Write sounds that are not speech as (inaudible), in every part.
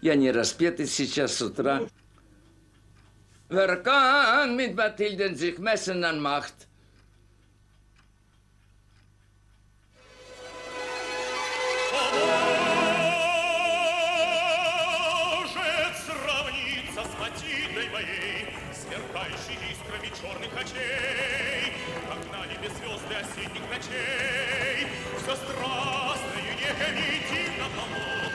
Я не распетый сейчас с утра. Kann mit Mathilden sich messen an Macht? может сравниться с Матильдой моей, сверкающей искрами черных очей, как на небе звезды осенних ночей, все страстно и некомитив на полу,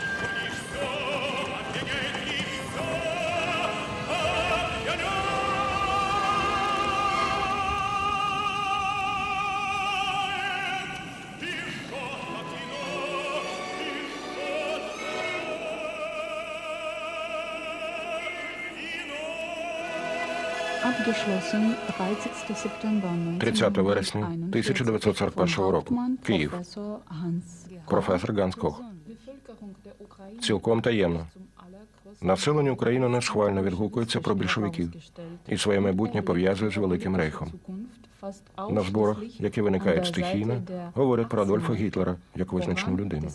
30. September 30 вересня 1941 року. Київ. Професор Ганс Кох. Цілком таємно. Населення України несхвально відгукується про більшовиків і своє майбутнє пов'язує з Великим Рейхом. На зборах, які виникають стихійно, говорять про Адольфа Гітлера як визначну людину.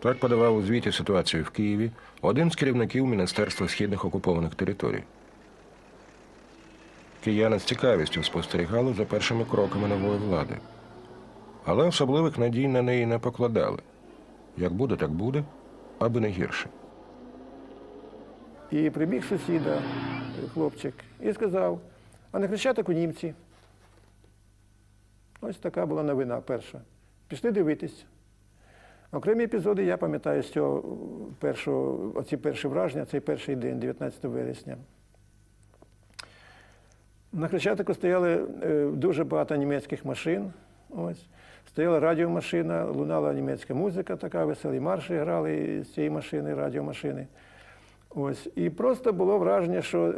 Так подавав у звіті ситуацію в Києві один з керівників Міністерства східних окупованих територій. Кияни з цікавістю спостерігали за першими кроками нової влади, але особливих надій на неї не покладали. Як буде, так буде, аби не гірше. І прибіг сусіда, хлопчик, і сказав, а на Хрещатику німці. Ось така була новина перша. Пішли дивитись. Окремі епізоди я пам'ятаю з цього першого, оці перші враження, цей перший день, 19 вересня. На Хрещатику стояли е, дуже багато німецьких машин. Ось. Стояла радіомашина, лунала німецька музика, така веселі марші грали з цієї машини, радіомашини. Ось. І просто було враження, що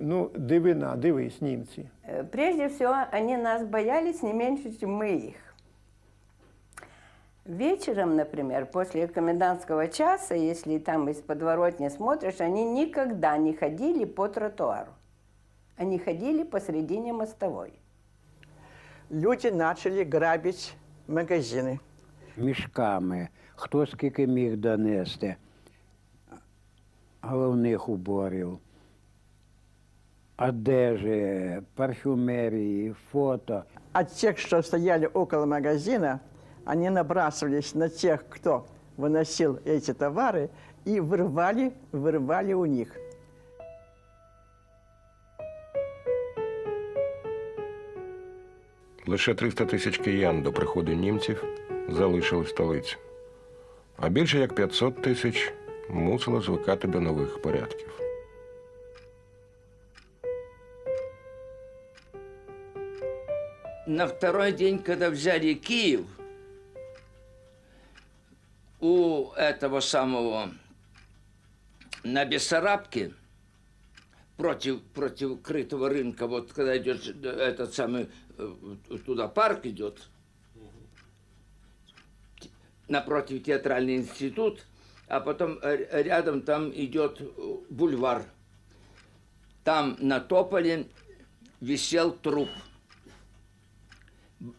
ну, дивина, дивись, німці. Э, Прежде всего, они нас боялись не меньше, чем мы их. Вечером, например, после комендантского часа, если там из подворотни смотришь, они никогда не ходили по тротуару. Они ходили посредине мостовой. люди почали грабити магазини. мішками, хто скільки міг донести головних уборів, одежі, парфюмерії, фото. А тех, что стояли около магазина, они набрасывались на тех, кто выносил эти товары, и вырывали, вырывали у них. Лише 300 тисяч киян до приходу німців залишили столицю. А більше як 500 тисяч мусило звикати до нових порядків. На второй день, когда взяли Киев, у этого самого на Бессарабке против, против крытого рынка, вот когда идет этот самый, э, туда парк идет, напротив театральный институт, а потом э, рядом там идет э, бульвар. Там на тополе висел труп.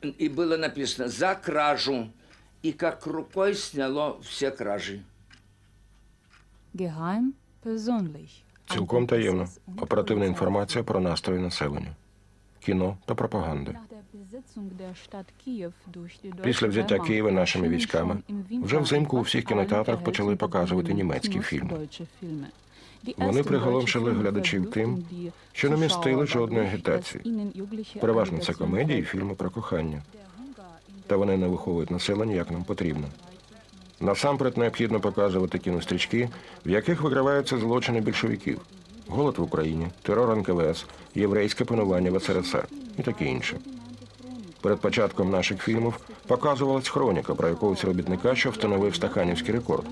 И было написано «за кражу». И как рукой сняло все кражи. Geheim, persönlich. Цілком таємно. Оперативна інформація про настрої населення, кіно та die Після взяття Києва нашими військами вже взимку у всіх кінотеатрах почали показувати німецькі фільми. Вони приголомшили глядачів тим, що не містили жодної агітації. Переважно це комедії і фільми про кохання. Та вони не виховують населення, як нам потрібно. Насамперед необхідно показувати кінострічки, в яких викриваються злочини більшовиків, голод в Україні, терор НКВС, єврейське панування в СРСР і таке інше. Перед початком наших фільмів показувалась хроніка про якогось робітника, що встановив стаханівський рекорд.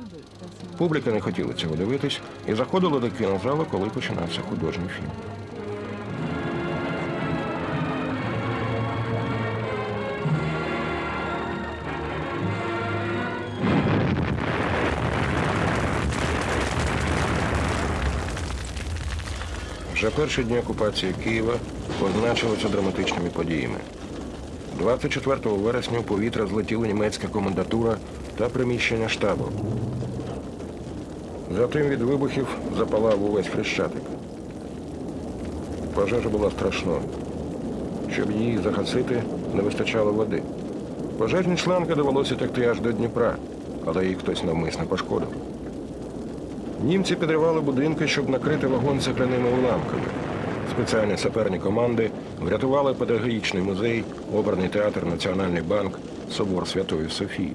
Публіка не хотіла цього дивитись і заходила до кінозалу, коли починався художній фільм. Вже перші дні окупації Києва позначилися драматичними подіями. 24 вересня у повітря злетіла німецька комендатура та приміщення штабу. Затим від вибухів запалав увесь хрещатик. Пожежа була страшною. Щоб її загасити, не вистачало води. Пожежні шланги довелося текти аж до Дніпра, але їх хтось навмисно пошкодив. Німці підривали будинки, щоб накрити вагон цегляними уламками. Спеціальні саперні команди врятували педагогічний музей, оперний театр, Національний банк, собор Святої Софії.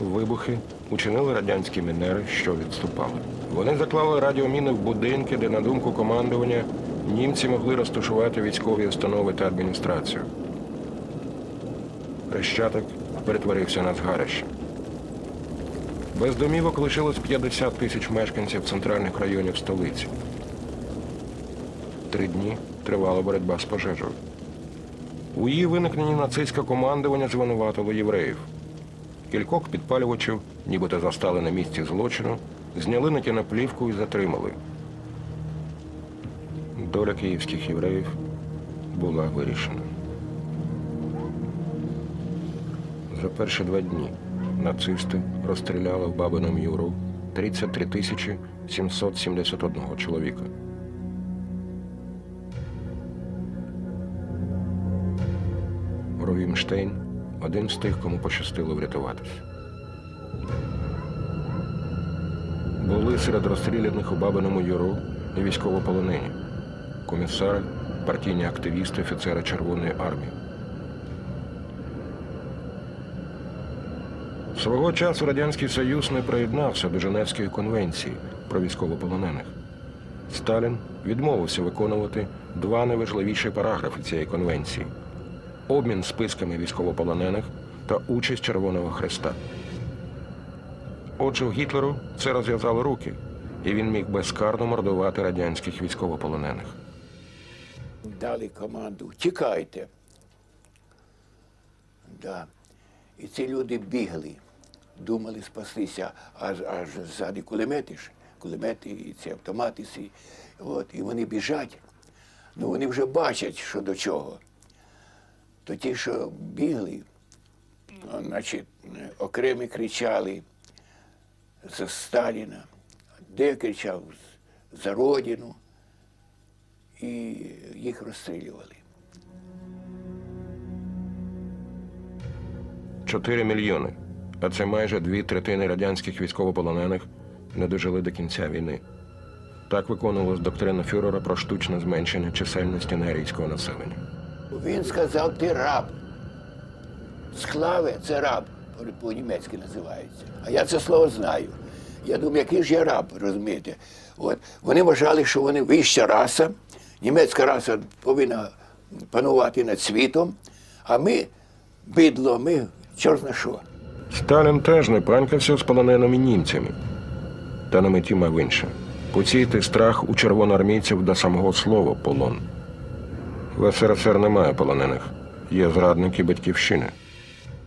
Вибухи учинили радянські мінери, що відступали. Вони заклали радіоміни в будинки, де, на думку командування, німці могли розташувати військові установи та адміністрацію. Хрещатик перетворився на згарище. Без домівок лишилось 50 тисяч мешканців центральних районів столиці. Три дні тривала боротьба з пожежею. У її виникненні нацистське командування звинуватило євреїв. Кількох підпалювачів, нібито застали на місці злочину, зняли на кіноплівку і затримали. Доля київських євреїв була вирішена. За перші два дні нацисти розстріляли в Бабиному Юру 33 тисячі 771 чоловіка. Ровімштейн один з тих, кому пощастило врятуватися. Були серед розстріляних у Бабиному Юру і військовополонені, комісари, партійні активісти, офіцери Червоної армії. Свого часу Радянський Союз не приєднався до Женевської конвенції про військовополонених. Сталін відмовився виконувати два найважливіші параграфи цієї конвенції обмін списками військовополонених та участь Червоного Хреста. Отже, в Гітлеру це розв'язало руки, і він міг безкарно мордувати радянських військовополонених. дали команду тікайте. Да. І ці люди бігли, думали спастися, аж аж ззаді кулемети ж, кулемети і ці автомати. Ці. От, і вони біжать. Ну вони вже бачать, що до чого. То ті, що бігли, значить, окремі кричали за Сталіна, де кричав за Родину і їх розстрілювали. 4 мільйони, а це майже дві третини радянських військовополонених не дожили до кінця війни. Так виконувалась доктрина фюрера про штучне зменшення чисельності неарійського населення. Він сказав, ти раб. Склаве це раб, по- по-німецьки називається. А я це слово знаю. Я думаю, який ж я раб, розумієте? От. Вони вважали, що вони вища раса, німецька раса повинна панувати над світом, а ми, бидло, ми чорт на що. Сталін теж не панькався з полоненими німцями. Та на меті мав інше посіяти страх у червоноармійців до самого слова полон. В СРСР немає полонених, є зрадники батьківщини.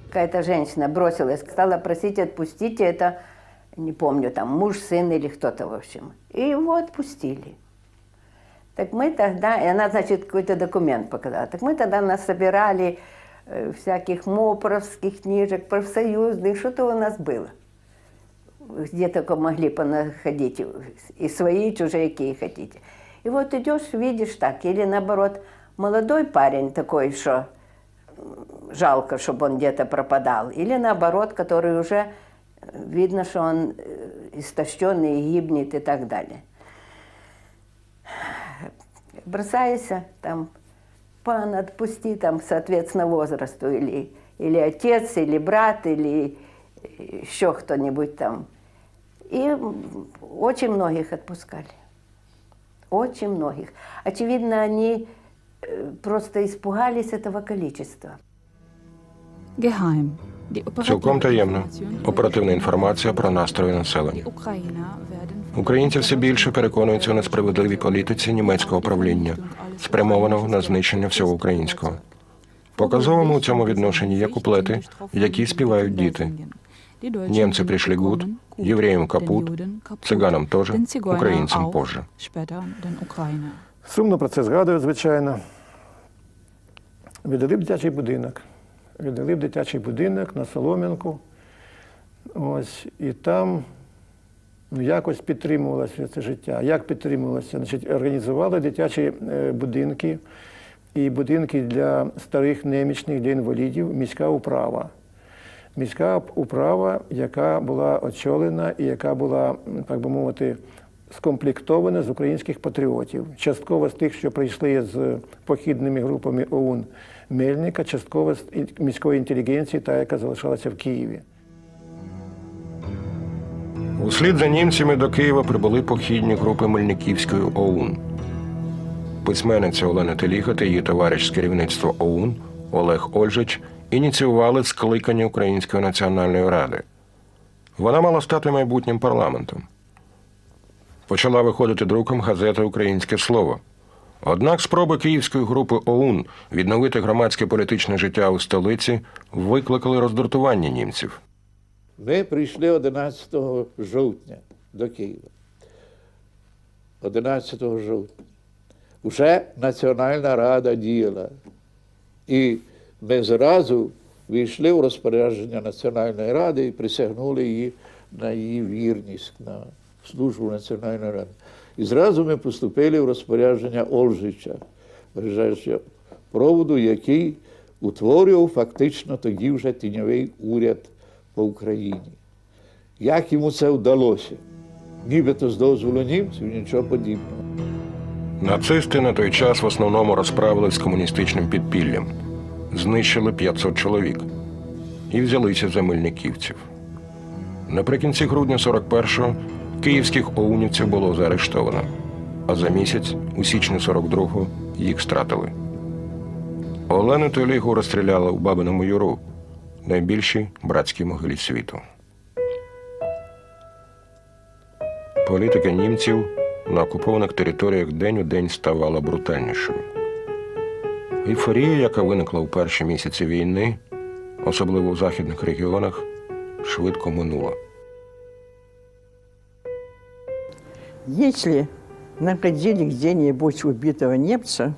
Какая-то женщина бросилась, стала просить, отпустите это, не помню, там муж, сын или кто-то, в общем. И его отпустили. Так мы тогда, и она, значит, какой-то документ показала. Так мы тогда нас собирали э, всяких мопровских книжек, профсоюзных, что-то у нас было. Где только могли понаходить, и свои, и чужие, какие хотите. И вот идешь, видишь так, или наоборот, молодой парень такой, что жалко, чтобы он где-то пропадал. Или наоборот, который уже э, видно, что он э, истощенный, гибнет и так далее. Бросаешься, там, пан, отпусти, там, соответственно, возрасту, или, или отец, или брат, или еще кто-нибудь там. И очень многих отпускали. Очень многих. Очевидно, они э, просто испугались этого количества. Geheim. Цілком operative таємно. Information Оперативна інформація про настрої населення. Українці все більше переконуються у несправедливій політиці німецького правління, спрямованого на знищення всього українського. Показовими у цьому відношенні є куплети, які співають діти. Німці прийшли гуд, євреям капут, циганам теж, українцям позже. Сумно про це згадують, звичайно. Віддали б дитячий будинок. Віддали б дитячий будинок на Солом'янку. Ось, і там ну, якось підтримувалося це життя. Як підтримувалося? Значить, організували дитячі е, будинки і будинки для старих немічних, для інвалідів, міська управа. Міська управа, яка була очолена і яка була, так би мовити, скомплектована з українських патріотів. Частково з тих, що прийшли з похідними групами ОУН Мельника, частково з міської інтелігенції, та яка залишалася в Києві. Услід за німцями до Києва прибули похідні групи Мельниківської ОУН. Письменниця Олена Теліга та її товариш з керівництва ОУН Олег Ольжич ініціювали скликання Української національної ради. Вона мала стати майбутнім парламентом. Почала виходити друком газета Українське слово. Однак спроби київської групи ОУН відновити громадське політичне життя у столиці викликали роздратування німців. Ми прийшли 11 жовтня до Києва. 11 жовтня. Уже Національна Рада діяла. І ми зразу війшли в розпорядження Національної ради і присягнули її на її вірність, на службу Національної ради. І зразу ми поступили в розпорядження вважаючи проводу, який утворював фактично тоді вже тіньовий уряд по Україні. Як йому це вдалося? Нібито з дозволу німців, нічого подібного. Нацисти на той час в основному розправились з комуністичним підпіллям, знищили 500 чоловік і взялися за мельниківців. Наприкінці грудня 41-го київських оунівців було заарештовано, а за місяць, у січні 42-го, їх стратили. Олену Толігу розстріляли у Бабиному Юру, найбільшій братській могилі світу. Політика німців на окупованих територіях день у день ставала брутальнішою. Ейфорія, яка виникла у перші місяці війни, особливо в західних регіонах, швидко минула. Если находили где-нибудь убитого немца,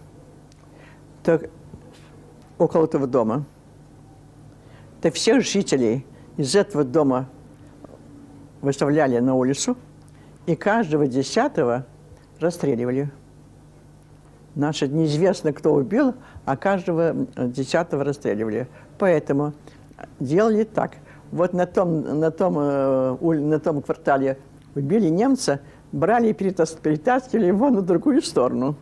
то около этого дома, то всех жителей из этого дома выставляли на улицу, и каждого десятого расстреливали. Значит, неизвестно, кто убил, а каждого десятого расстреливали. Поэтому делали так. Вот на том, на том, э, на том квартале убили немца, брали и перетас- перетаскивали его на другую сторону.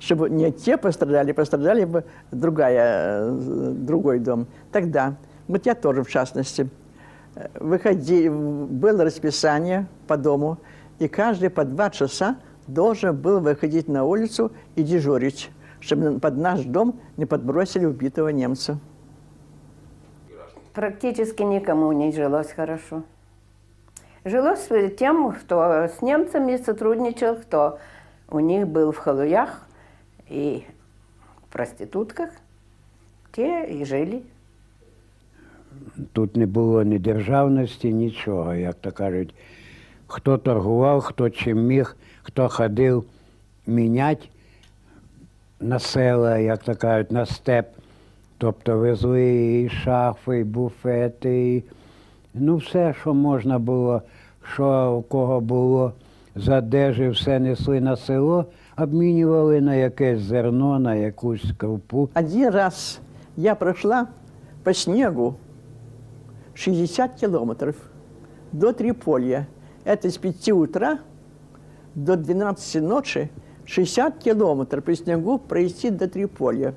Чтобы не те пострадали, пострадали бы другая, э, другой дом. Тогда, вот я тоже в частности, выходи, было расписание по дому, и каждый по два часа должен был выходить на улицу и дежурить, чтобы под наш дом не подбросили убитого немца. Практически никому не жилось хорошо. Жилось тем, кто с немцами сотрудничал, кто у них был в халуях и проститутках, те и жили. Тут не було ні державності, нічого, як то кажуть. Хто торгував, хто чим міг, хто ходив міняти на села, як то кажуть, на степ. Тобто везли і шафи, і буфети, і, ну все, що можна було, що у кого було з одежі, все несли на село, обмінювали на якесь зерно, на якусь крупу. Один раз я прошла по снегу 60 километров до Триполья. Это с 5 утра до 12 ночи 60 километров по снегу пройти до Триполья.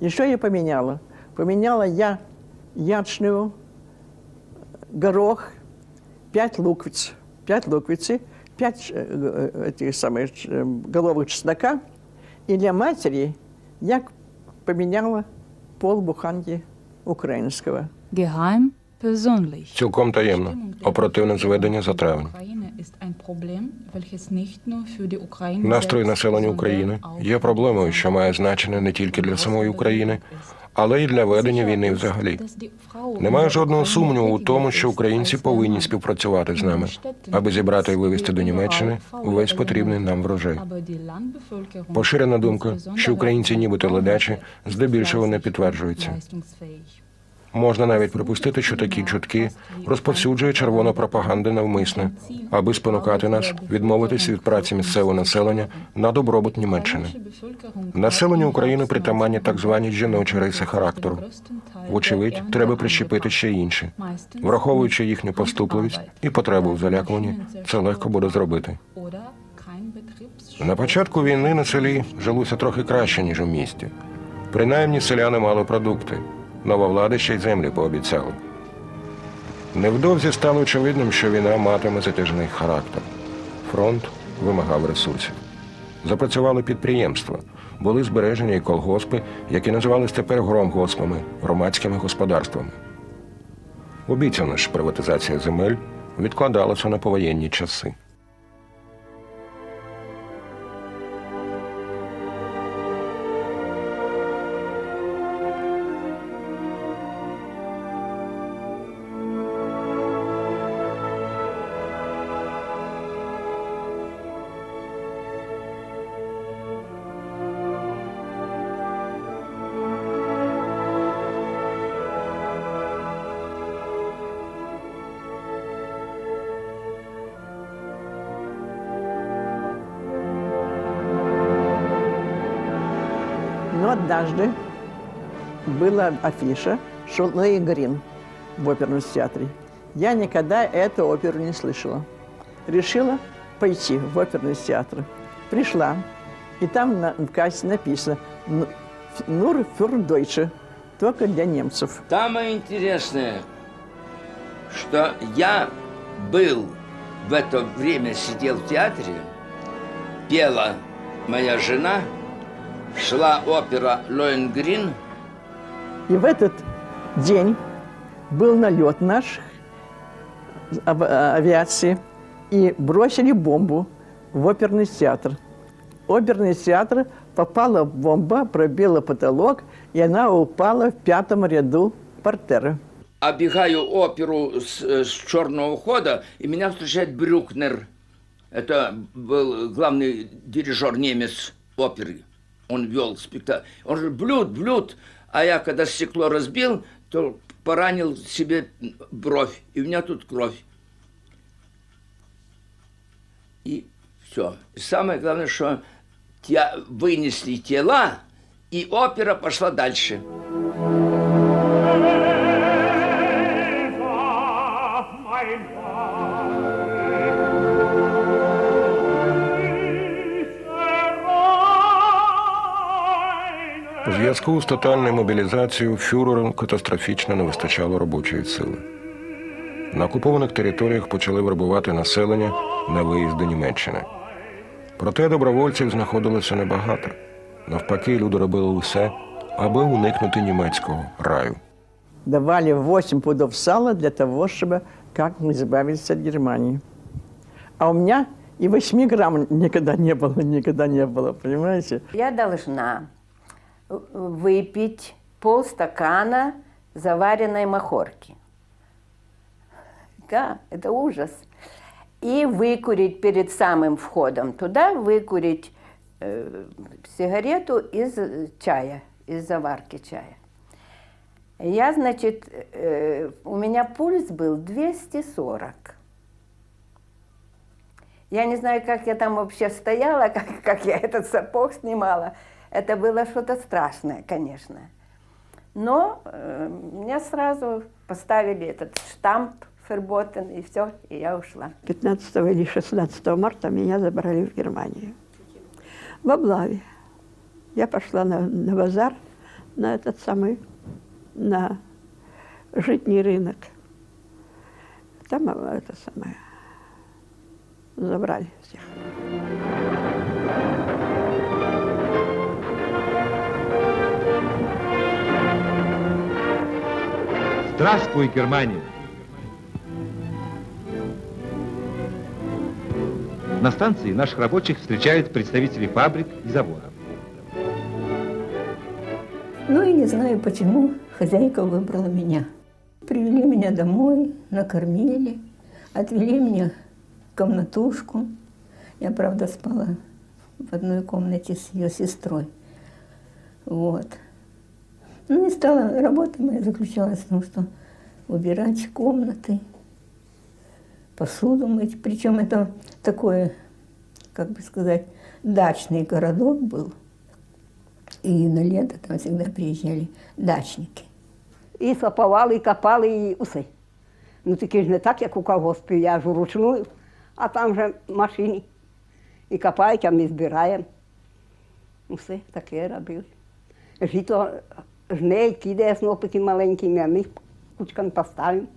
И что я поменяла? Поменяла я ячную, горох, 5 луковиц, 5 луковицы, 5 этих самых э, головок чеснока. И для матери я поменяла полбуханки українського. Geheim, persönlich. Цілком таємно. Оперативне зведення за травень. Настрої населення України є проблемою, що має значення не тільки для самої України, але й для ведення війни взагалі. Немає жодного сумніву у тому, що українці повинні співпрацювати з нами, аби зібрати і вивезти до Німеччини увесь потрібний нам врожай. Поширена думка, що українці нібито ледачі, здебільшого не підтверджується. Можна навіть припустити, що такі чутки розповсюджує червона пропаганда навмисне, аби спонукати нас відмовитись від праці місцевого населення на добробут Німеччини. Населенню України притаманні так звані жіночі риси характеру. Вочевидь, треба прищепити ще інші. Враховуючи їхню поступливість і потребу в залякуванні, це легко буде зробити. На початку війни на селі жилося трохи краще, ніж у місті. Принаймні селяни мали продукти. Нова влада ще й землі пообіцяла. Невдовзі стало очевидним, що війна матиме затяжний характер. Фронт вимагав ресурсів. Запрацювали підприємства, були збережені і колгоспи, які називались тепер громгоспами, громадськими господарствами. Обіцяна ж приватизація земель відкладалася на повоєнні часи. Однажды была афиша «Шулей Грин» в оперном театре. Я никогда эту оперу не слышала. Решила пойти в оперный театр. Пришла, и там на, в кассе написано «Ну- «Нур фюр Дойче», только для немцев. Самое интересное, что я был в это время, сидел в театре, пела моя жена, шла опера Лоенгрин, И в этот день был налет наш ав- авиации, и бросили бомбу в оперный театр. Оперный театр попала бомба, пробила потолок, и она упала в пятом ряду портера. обегаю оперу с, э, с черного хода, и меня встречает Брюкнер. Это был главный дирижер немец оперы. Он вел спектакль. Он же блюд, блюд. А я, когда стекло разбил, то поранил себе бровь. И у меня тут кровь. И все. Самое главное, что те вынесли тела, и опера пошла дальше. mein У зв'язку з тотальною мобілізацією фюреру катастрофічно не вистачало робочої сили. На окупованих територіях почали вербувати населення на виїзд до Німеччини. Проте добровольців знаходилося небагато. Навпаки, люди робили усе, аби уникнути німецького раю. Давали 8 пудов сала для того, чтобы как-нибудь избавиться от Германии. А у меня и 8 грамм никогда не было, никогда не было, понимаете? Я должна э, выпить полстакана заваренной махорки. Да, это ужас. И выкурить перед самым входом туда, выкурить э, сигарету из э, чая, из заварки чая. Я, значит, э, у меня пульс был 240. Я не знаю, как я там вообще стояла, (laughs) как, как я этот сапог снимала. Это было что-то страшное, конечно. Но э, меня сразу поставили этот штамп Ферботен, и все, и я ушла. 15 или 16 марта меня забрали в Германию. В облаве. Я пошла на, на базар, на этот самый, на житний рынок. Там э, это самое, забрали всех. Здравствуй, Германия! На станции наших рабочих встречают представители фабрик и заводов. Ну и не знаю, почему хозяйка выбрала меня. Привели меня домой, накормили, отвели меня в комнатушку. Я, правда, спала в одной комнате с ее сестрой. Вот. Ну и стала, работа моя заключалась в том, что убирать комнаты, посуду мыть. Причем это такой, как бы сказать, дачный городок был. І на літо там завжди приїжджали дачники. І сапували, і копали, і усе. Ну тільки ж не так, як у колгоспі, я ж вручну, а там вже машини. І копають, а ми збираємо. Усе таке робили. Жито жней, кидає снопики маленькими, а ми кучками поставимо.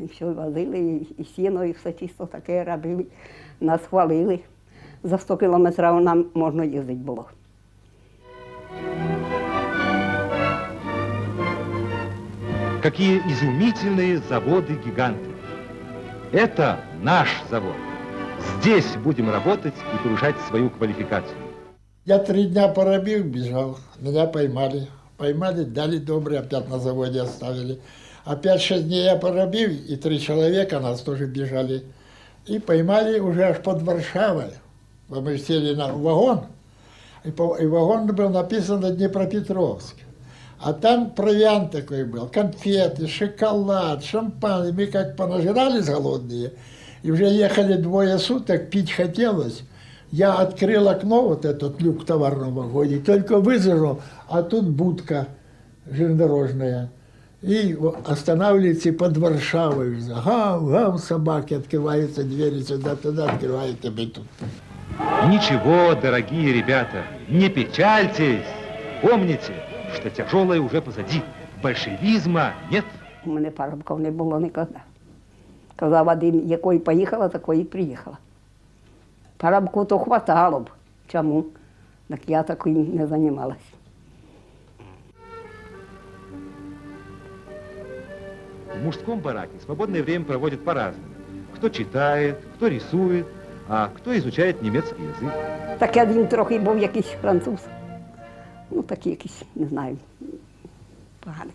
І все возили, і, і сіно, і все чисто таке робили. Нас хвалили. За 100 кілометрів нам можна їздити було. Какие изумительные заводы-гиганты. Это наш завод. Здесь будем работать и повышать свою квалификацию. Я три дня поробил, бежал, меня поймали. Поймали, дали добрый, опять на заводе оставили. Опять шесть дней я поробил, и три человека нас тоже бежали. И поймали уже аж под Варшавой. Мы сели на вагон, и, по, и вагон был написан Днепропетровск. А там провиант такой был, конфеты, шоколад, шампан. И мы как понажирались голодные, и уже ехали двое суток, пить хотелось. Я открыл окно, вот этот люк в товарном вагоне, только вызажу, а тут будка железнодорожная. И вот останавливается под Варшавой. Гав, гав, собаки, открываются двери сюда-туда, открывают, и мы тут. Ничего, дорогие ребята, не печальтесь. Помните, что тяжелое уже позади. Большевизма нет. У мене парубків не було ніколи. Казав один, якої поїхала, такої і приїхала. Парубку то хватало б. Чому? Так я таким не займалась. В мужском бараке свободное время проводят по-разному. Кто читает, кто рисует, а кто изучает немецкий язык. Так один трохи був якийсь француз. Ну, такий якийсь, не знаю, поганий.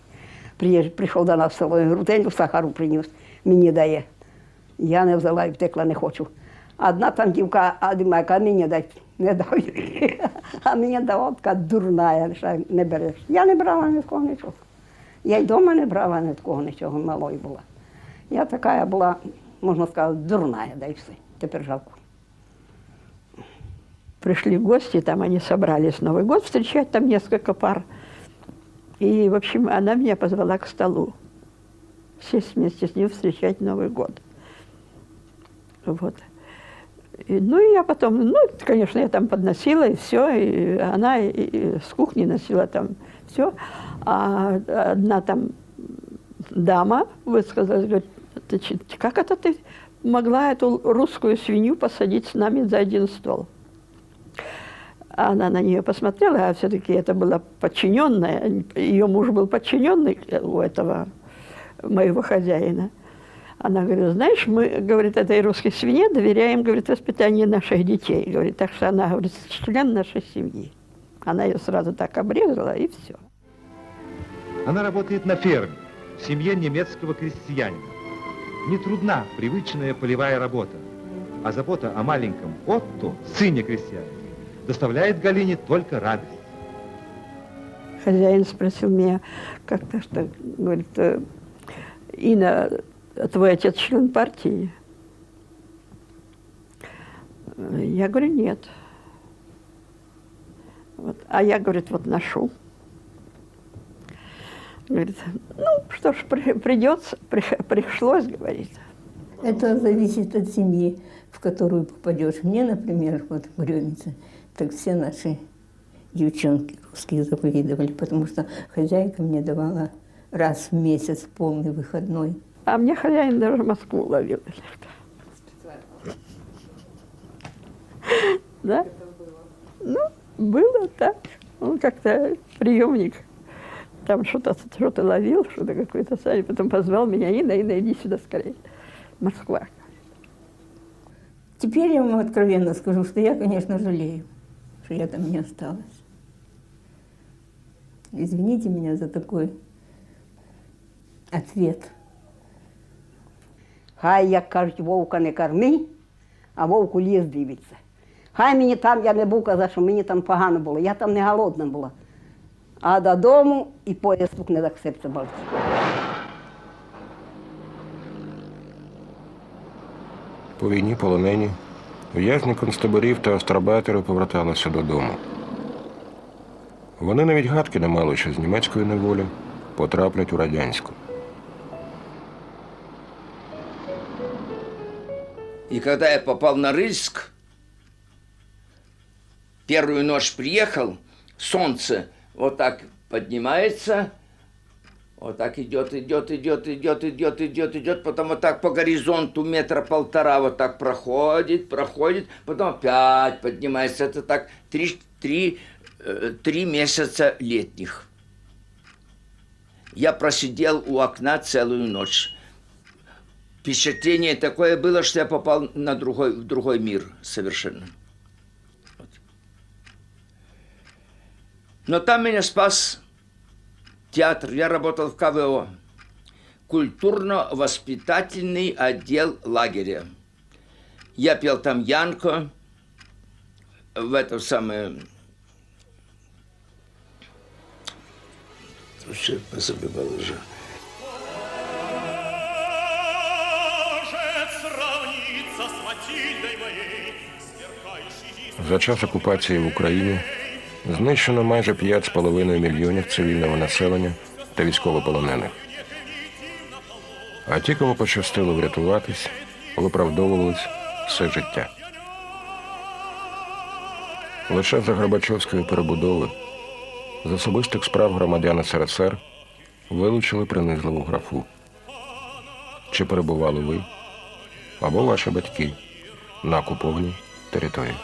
Приїж, прийшов до нас в село, груденьку сахару приніс, мені дає. Я не взяла і втекла, не хочу. Одна там дівка, а думає, а мені дай, не дав. А мені дала така дурна, що не береш. Я не брала ні з кого нічого. Я й вдома не брала ні з кого нічого, малою була. Я така була, можна сказати, дурна, да і все. Тепер жалко. пришли гости, там они собрались Новый год встречать, там несколько пар. И, в общем, она меня позвала к столу. Сесть вместе с ним встречать Новый год. Вот. Ну, и я потом, ну, конечно, я там подносила, и все, и она и, и с кухни носила там все. А одна там дама высказалась, говорит, «Ты че- как это ты могла эту русскую свинью посадить с нами за один стол? Она на нее посмотрела, а все-таки это была подчиненная, ее муж был подчиненный у этого моего хозяина. Она говорит, знаешь, мы, говорит, этой русской свинье доверяем, говорит, воспитание наших детей. Говорит, так что она, говорит, член нашей семьи. Она ее сразу так обрезала, и все. Она работает на ферме, в семье немецкого крестьянина. Не трудна привычная полевая работа, а забота о маленьком Отто, сыне крестьянина, доставляет Галине только радость. Хозяин спросил меня как-то, что, говорит, «Э, Инна, твой отец член партии? Я говорю, нет. Вот. А я, говорит, вот ношу. Говорит, ну, что ж, при- придется, при- пришлось, говорит. Это зависит от семьи, в которую попадешь. Мне, например, вот в так все наши девчонки русские завидовали, потому что хозяйка мне давала раз в месяц полный выходной. А мне хозяин даже Москву ловил. Да? Ну, было так. Он как-то приемник. Там что-то что ловил, что-то какое-то сами. Потом позвал меня, Инна, Инна, иди сюда скорее. Москва. Теперь я вам откровенно скажу, что я, конечно, жалею, что я там не осталась. Извините меня за такой ответ. Хай, як кажуть, вовка не корми, а вовку ліс дивиться. Хай мені там, я не був казав, що мені там погано було. Я там не голодна була. А додому і пояс не так серце болить. По війні полонені, в'язні концтаборів та остробатери поверталися додому. Вони навіть гадки не мали, що з німецької неволі потраплять у радянську. И когда я попал на Рыльск, первую ночь приехал, солнце вот так поднимается, вот так идет, идет, идет, идет, идет, идет, идет, потом вот так по горизонту метра полтора вот так проходит, проходит, потом опять поднимается. Это так три, три, э, три месяца летних. Я просидел у окна целую ночь. Впечатление такое было, что я попал на другой, в другой мир совершенно. Вот. Но там меня спас театр. Я работал в КВО. Культурно-воспитательный отдел лагеря. Я пел там Янко, в это самое... Вообще позабывал уже. За час окупації в Україні знищено майже 5,5 мільйонів цивільного населення та військовополонених. А ті, кому пощастило врятуватись, виправдовувались все життя. Лише за Горбачовської перебудови з особистих справ громадян СРСР вилучили принизливу графу. Чи перебували ви або ваші батьки на окупованій території?